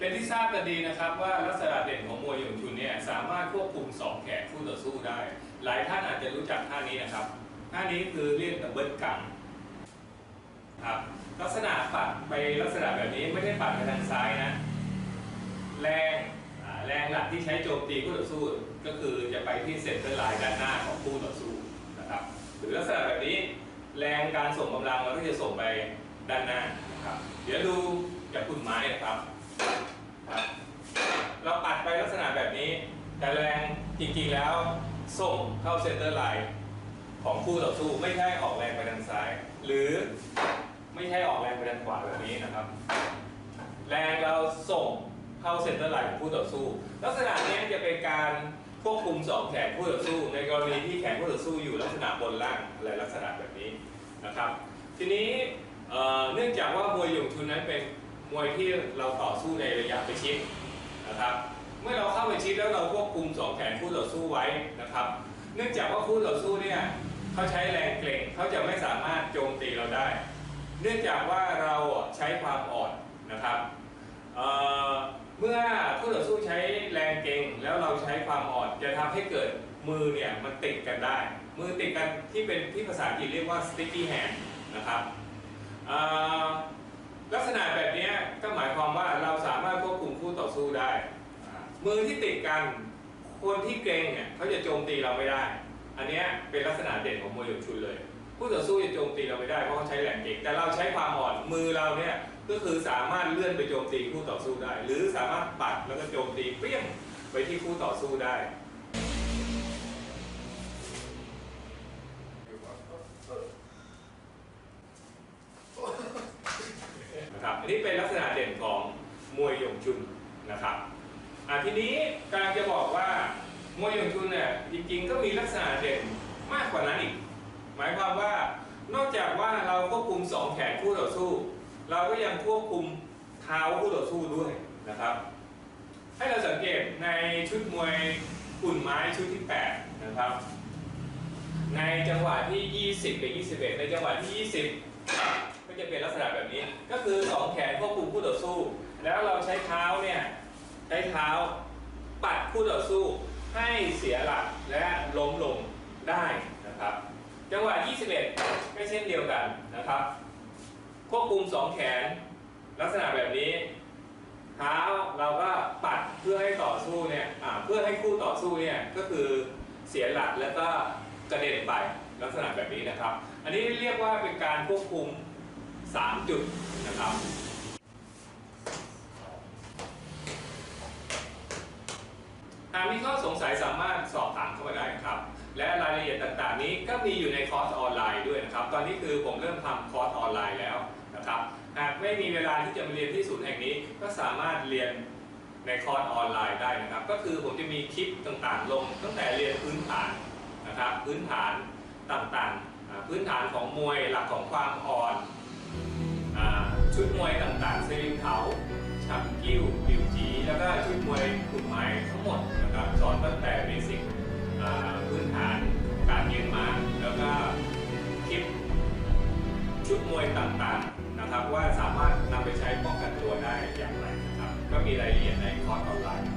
ป็นที่ทราบกันดีนะครับว่าลักษณะเด่นของมวยหยงชุนเนี่ยสามารถควบคุมสองแขนคู่ต่อสู้ได้ หลายท่านอาจจะรู้จักท่านี้นะครับท่านี้คือเรียกดับเบิลกังครับลักษณะปัดไปลักษณะแบบนี้ไม่ได้ปัดไปทางซ้ายนะแรงแรงหลักที่ใช้โจมตีคู่ต่อสู้ก็คือจะไปที่เซ็นเตอร์ไลน์ด้านหน้าของคู่ต่อสู้นะครับหรือลักษณะแบบนี้แรงการส่งกำลังเราก็จะส่งไปด้านหน้านะครับเดี๋ยวดูจากคุณไม้นะครับ ครับเราปัดไปลักษณะแบบนี้ แต่แรงจริงๆแล้วส่งเข้าเซนเตอร์ไลน์ของคู่ต่อสู้ไม่ใช่ออกแรงไปทางซ้าย หรือไม่ใช่ออกแรงไปทางขวาแบบนี้นะครับ แรงเราส่งเข้าเซนเตอร์ไลน์ของคู่ต่อสู้ ลักษณะนี้จะเป็นการควบคุมสองแขนคู่ต่อสู้ ในกรณีที่แขนคู่ต่อสู้อยู่ลักษณะบนล่างอะไรลักษณะแบบนี้นะครับ ทีนี้เอ่อเนื่องจากว่ามวยหยงชุนนั้นเป็น มวยที่เราต่อสู้ในระยะประชิดนะครับ เมื่อเราเข้าไปชิดแล้วเราควบคุมสองแขนคู่ต่อสู้ไว้นะครับ เนื่องจากว่าคู่ต่อสู้เนี่ยเขาใช้แรงเกร็งเขาจะไม่สามารถโจมตีเราได้ เนื่องจากว่าเราใช้ความอ่อนนะครับเเมื่อคู่ต่อสู้ใช้แรงเกร็งแล้วเราใช้ความอ่อนจะทำให้เกิดมือเนี่ยมันติดกันได้ มือติดกันที่เป็นที่ภาษาอังกฤษเรียกว่า sticky hand นะครับ ลักษณะแบบนี้ก็หมายความว่าเราสามารถควบคุมคู่ต่อสู้ได้ มือที่ติดกันคนที่เกรงเนี่ยเขาจะโจมตีเราไม่ได้ อันนี้เป็นลักษณะเด่นของมวยหยกชุนเลยคู่ต่อสู้จะโจมตีเราไม่ได้เพราะเขาใช้แรงเก่งแต่เราใช้ความอ่อนมือเราเนี่ยก็คือสามารถเลื่อนไปโจมตีคู่ต่อสู้ได้ หรือสามารถปัดแล้วก็โจมตีเปรี้ยงไปที่คู่ต่อสู้ได้ นี้เป็นลักษณะเด่นของมวยหยงชุนนะครับอะทีนี้การจะบอกว่ามวยหยงชุนเนี่ยจริงๆก็มีลักษณะเด่นมากกว่านั้นอีก หมายความว่านอกจากว่าเราควบคุมสองแขนคู่ต่อสู้ เราก็ยังควบคุมเท้าคู่ต่อสู้ด้วยนะครับ ให้เราสังเกตในชุดมวยหุ่นไม้ชุดที่ 8 นะครับ ในจังหวะที่ 20 กับ 21 ในจังหวะที่ 20 จะเป็นลักษณะแบบนี้ ก็คือสองแขนควบคุมคู่ต่อสู้ แล้วเราใช้เท้าเนี่ยใช้เท้าปัดคู่ต่อสู้ให้เสียหลักและล้มลงได้นะครับ จังหวะ 21 ก็เช่นเดียวกันนะครับ ควบคุมสองแขนลักษณะแบบนี้ เท้าเราก็ปัดเพื่อให้ต่อสู้เนี่ยเพื่อให้คู่ต่อสู้เนี่ยก็คือเสียหลักแล้วก็กระเด็นไปลักษณะแบบนี้นะครับ อันนี้เรียกว่าเป็นการควบคุม 3 จุดนะครับหากมีข้อสงสัยสามารถสอบถามเข้ามาได้ครับ และรายละเอียดต่างๆ นี้ก็มีอยู่ในคอร์สออนไลน์ด้วยนะครับ ตอนนี้คือผมเริ่มทำคอร์สออนไลน์แล้วนะครับหากไม่มีเวลาที่จะมาเรียนที่ศูนย์แห่งนี้ ก็สามารถเรียนในคอร์สออนไลน์ได้นะครับ ก็คือผมจะมีคลิปต่างๆ ลง ตั้งแต่เรียนพื้นฐานนะครับ พื้นฐานต่างๆ พื้นฐานของมวยหลักของความอ่อน ต่างๆเซลิงเขาชับกิ้วบิวจีแล้วก็ชุดมวยกลุ่มไม้ทั้งหมดนะครับสอนตั้งแต่เบสิกพื้นฐานการเรียนมาแล้วก็คลิปชุดมวยต่างๆนะครับว่าสามารถนำไปใช้ป้องกันตัวได้อย่างไรนะครับก็มีรายละเอียดในคอร์สออนไลน์